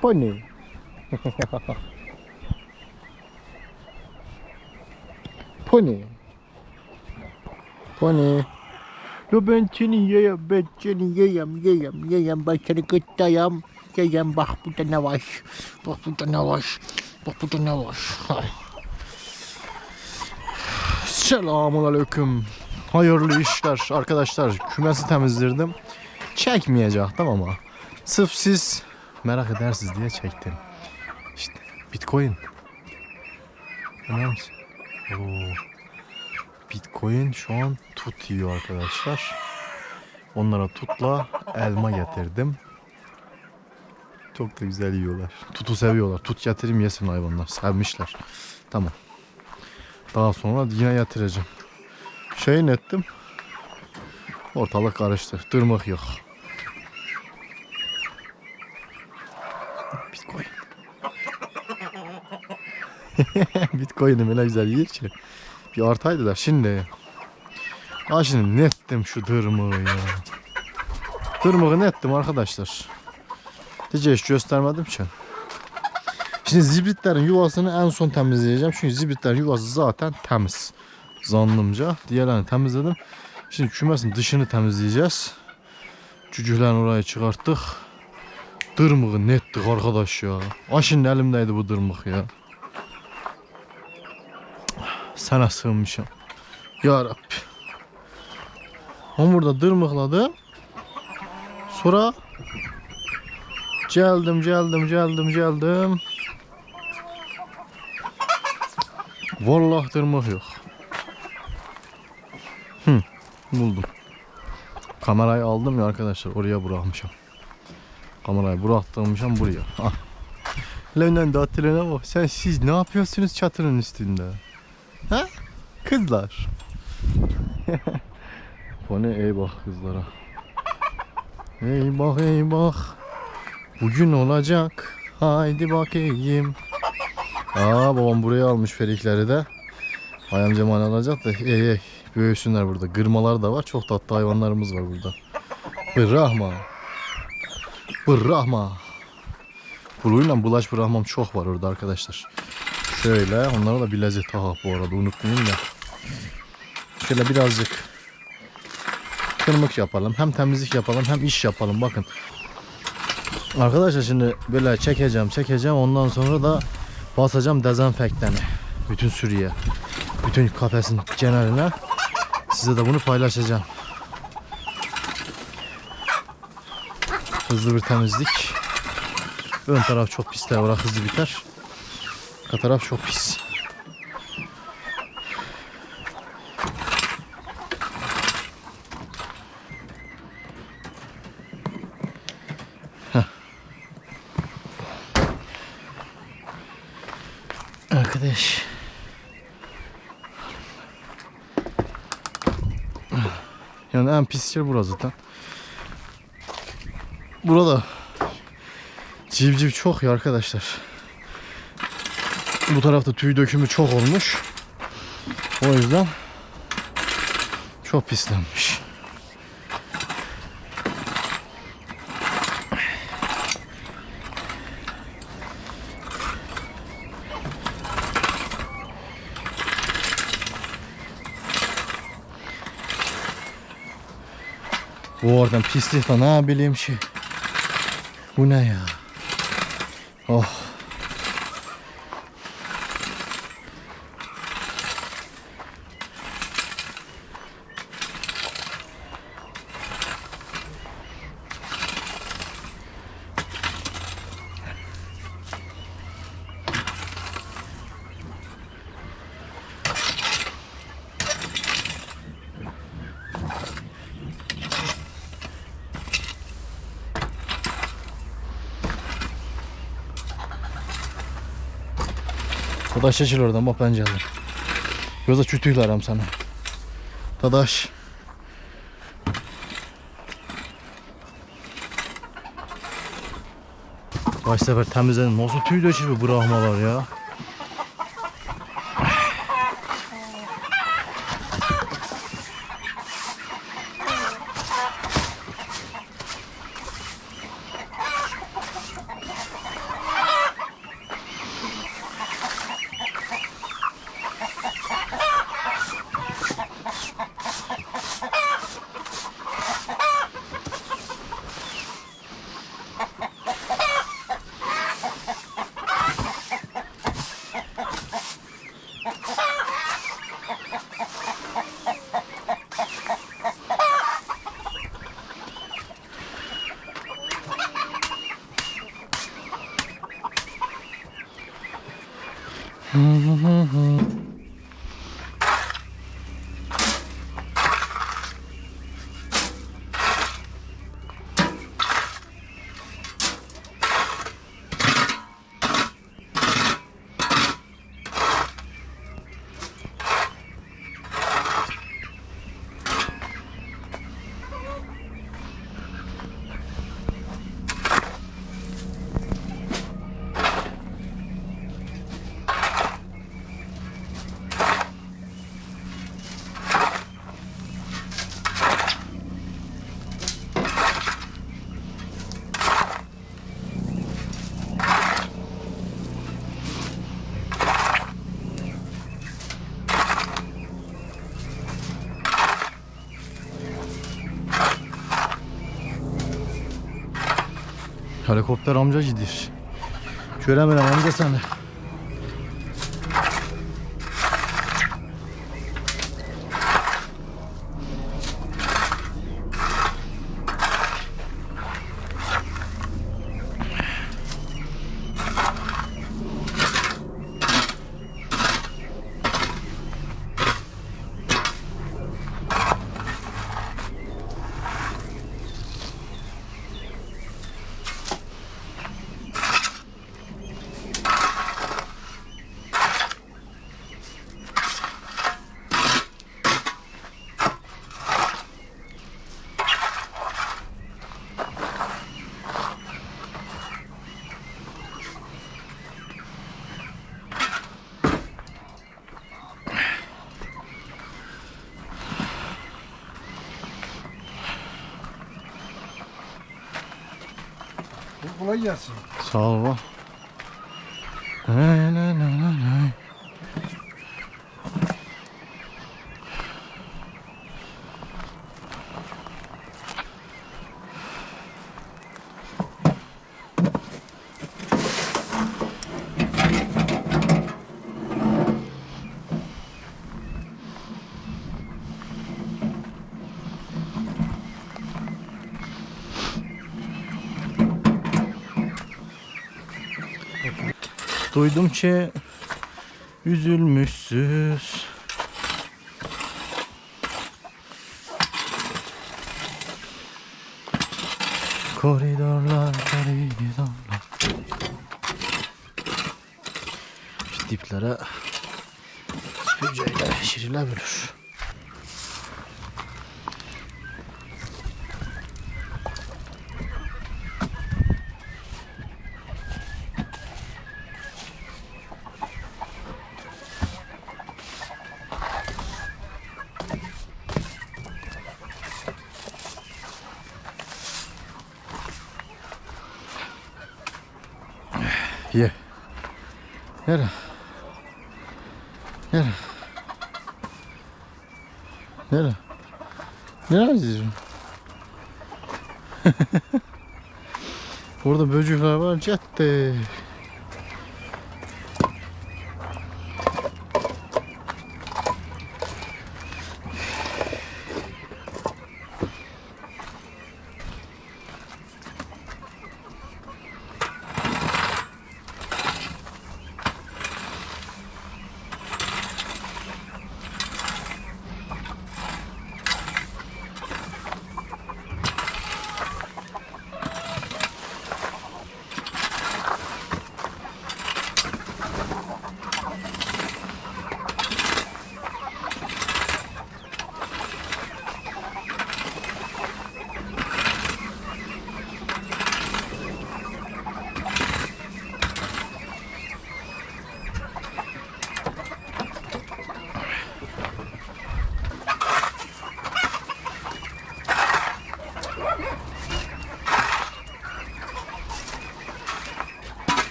Pony. Pony. Pony. Lo ben seni yiyem, ben seni yiyem, yiyem, yiyem, ben seni gıttayam. Yiyem, bak burada ne var, bak burada ne var, bak burada ne var. Selamun aleyküm. Hayırlı işler arkadaşlar. Kümesi temizledim. Çekmeyecektim ama sırf siz merak edersiniz diye çektim. İşte Bitcoin. Anlar mısın? Oo. Bitcoin şu an tut yiyor arkadaşlar. Onlara tutla elma getirdim. Çok da güzel yiyorlar. Tutu seviyorlar. Tut getireyim yesin hayvanlar. Sevmişler. Tamam. Daha sonra yine yatıracağım. Şeyin ettim. Ortalık karıştı. Tırmık yok. Bitcoin'im öyle güzel yer ki. Bir artaydılar şimdi. Ha şimdi ne ettim şu tırmığı ya. Tırmığı ne ettim arkadaşlar. Hiç hiç göstermedim ki. Şimdi zibritlerin yuvasını en son temizleyeceğim. Çünkü zibritlerin yuvası zaten temiz. Zannımca. Diğerlerini temizledim. Şimdi kümesin dışını temizleyeceğiz. Cücüklerini oraya çıkarttık. Dırmığı nettik arkadaş ya. Aşın elimdeydi bu dırmık ya. Sana sığınmışım. Ya Rabbi. Hamurda dırmıkladım. Sonra geldim geldim geldim geldim. Vallahi dırmık yok. Hı, buldum. Kamerayı aldım ya arkadaşlar oraya bırakmışım. Kamerayı bıraktırmışım buraya. Ah. Lenden datilene bak. Sen siz ne yapıyorsunuz çatının üstünde? Ha? Kızlar. Bu ne ey bak kızlara. Ey bak ey bak. Bugün olacak. Haydi bakayım. Aa babam buraya almış ferikleri de. Ayam Cemal alacak da ey ey büyüsünler burada. Gırmalar da var. Çok tatlı hayvanlarımız var burada. Bırahma. Bırahma. Buluyla bulaş bırakmam çok var orada arkadaşlar. Şöyle onlara da bilezik tahap bu arada unutmayayım da. Şöyle birazcık kırmık yapalım. Hem temizlik yapalım hem iş yapalım. Bakın. Arkadaşlar şimdi böyle çekeceğim çekeceğim ondan sonra da basacağım dezenfektanı. Bütün sürüye. Bütün kafesin geneline. Size de bunu paylaşacağım. Hızlı bir temizlik. Ön taraf çok pis de hızlı biter. Arka taraf çok pis. Heh. Arkadaş. Yani en pis yer burası zaten. Burada civciv çok ya arkadaşlar. Bu tarafta tüy dökümü çok olmuş. O yüzden çok pislenmiş. Bu oradan pislik ne bileyim şey. Bu ne ya? Oh. Dadaş çekil oradan bak pencereden. Yoksa çütüylerim sana. Dadaş. Kaç sefer temizledim. Nasıl tüy döşü bu bırakmalar ya. Helikopter amcacıdır. Göremirəm amca səni. Kolay gelsin. Sağ ol baba. Duydum ki üzülmüşsüz. Koridorlar, koridorlar. Şu diplere süpürgeyle şirilebilir. Nere? Nere? Nere? Nere gidiyorsun? Orada böcekler var ciddi.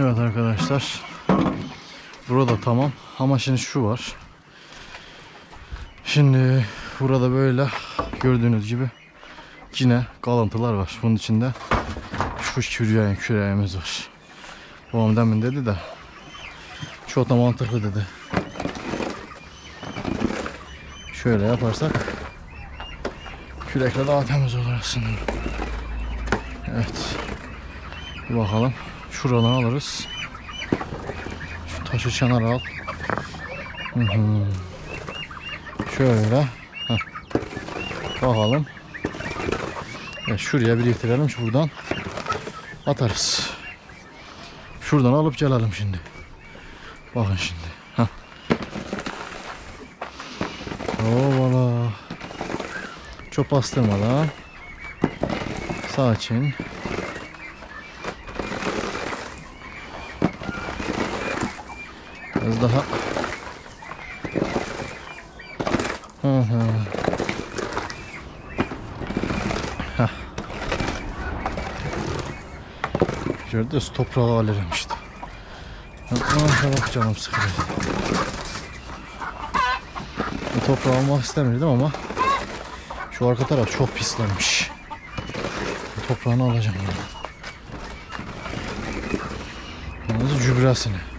Evet arkadaşlar. Burada tamam. Ama şimdi şu var. Şimdi burada böyle gördüğünüz gibi yine kalıntılar var. Bunun içinde şu küreğin küreğimiz var. Babam demin dedi de çok da mantıklı dedi. Şöyle yaparsak kürekle daha temiz olur aslında. Evet. Bir bakalım. Şuradan alırız. Şu taşı çanar al. Hı hı. Şöyle. Heh. Bakalım. Evet, şuraya biriktirelim şuradan. Atarız. Şuradan alıp gelelim şimdi. Bakın şimdi. Heh. Ovala. Çok bastırmadan. Sakin. Biraz daha. Hı hı. Heh. Gördünüz toprağı alırım işte. Bak canım sıkılıyor. Bu toprağı almak istemirdim ama şu arka taraf çok pislenmiş. Bu toprağını alacağım bunu. Yalnız gübresini.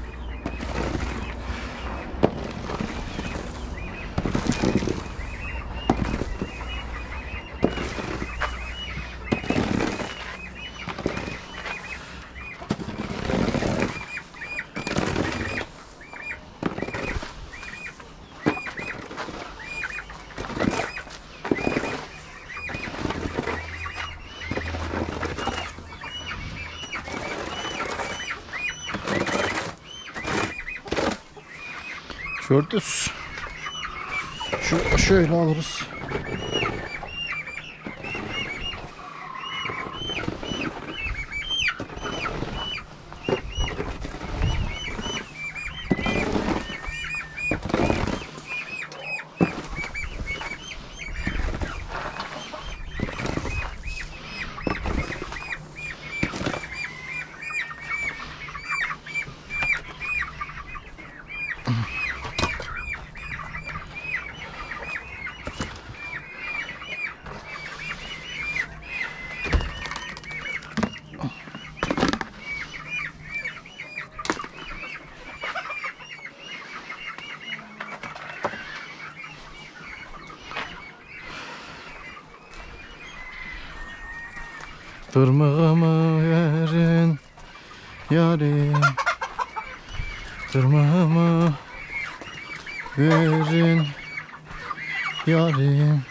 Gördünüz. Şu şöyle alırız. Tırmığımı verin yarim. Tırmığımı verin yarim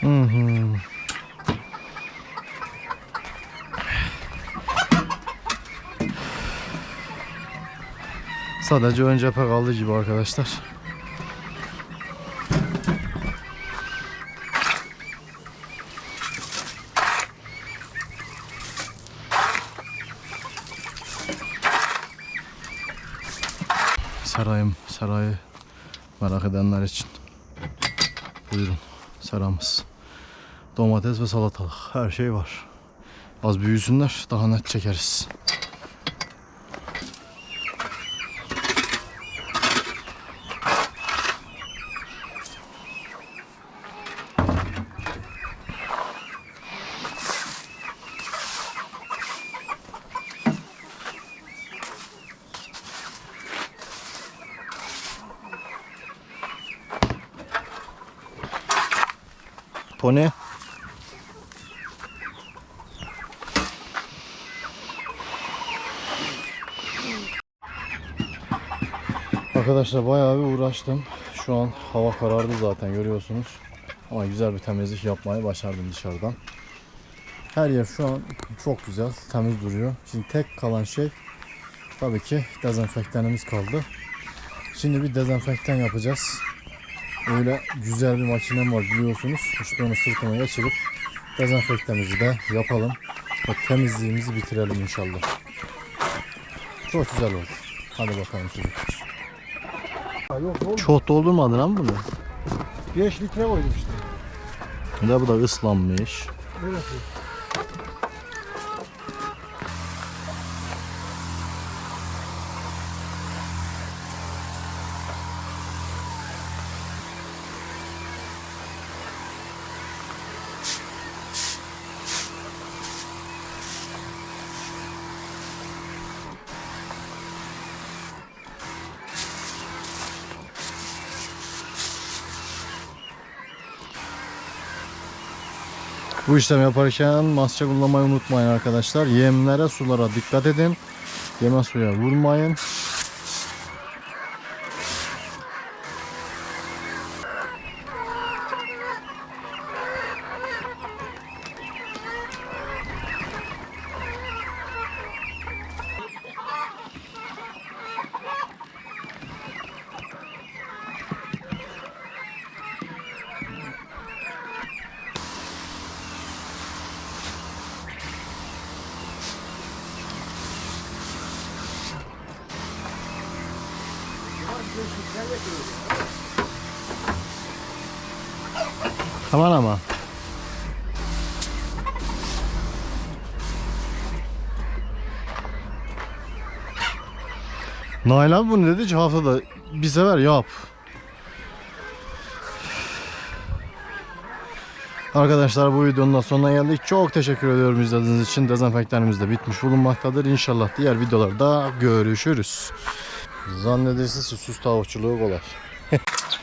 Hı hı. Sadece ön cephe kaldı gibi arkadaşlar. Sarayım, sarayı merak edenler için. Buyurun, saramız. Domates ve salatalık, her şey var. Az büyüsünler, daha net çekeriz. Pony. Arkadaşlar bayağı bir uğraştım. Şu an hava karardı zaten görüyorsunuz. Ama güzel bir temizlik yapmayı başardım dışarıdan. Her yer şu an çok güzel, temiz duruyor. Şimdi tek kalan şey tabii ki dezenfektanımız kaldı. Şimdi bir dezenfektan yapacağız. Öyle güzel bir makinem var biliyorsunuz. İşte onu sırtıma geçirip dezenfektanımızı da yapalım. Ve temizliğimizi bitirelim inşallah. Çok güzel oldu. Hadi bakalım oğlum. Çok doldurmadın ama bunu. 5 litre koydum işte. De bu da ıslanmış. Neresi? Bu işlemi yaparken maske kullanmayı unutmayın arkadaşlar. Yemlere, sulara dikkat edin. Yeme suya vurmayın. Tamam ama. Nail abi bunu dedi ki haftada bir sefer yap. Arkadaşlar bu videonun da sonuna geldik. Çok teşekkür ediyorum izlediğiniz için. Dezenfektanımız da bitmiş bulunmaktadır. İnşallah diğer videolarda görüşürüz. Zannedersiniz ki süs tavukçuluğu kolay.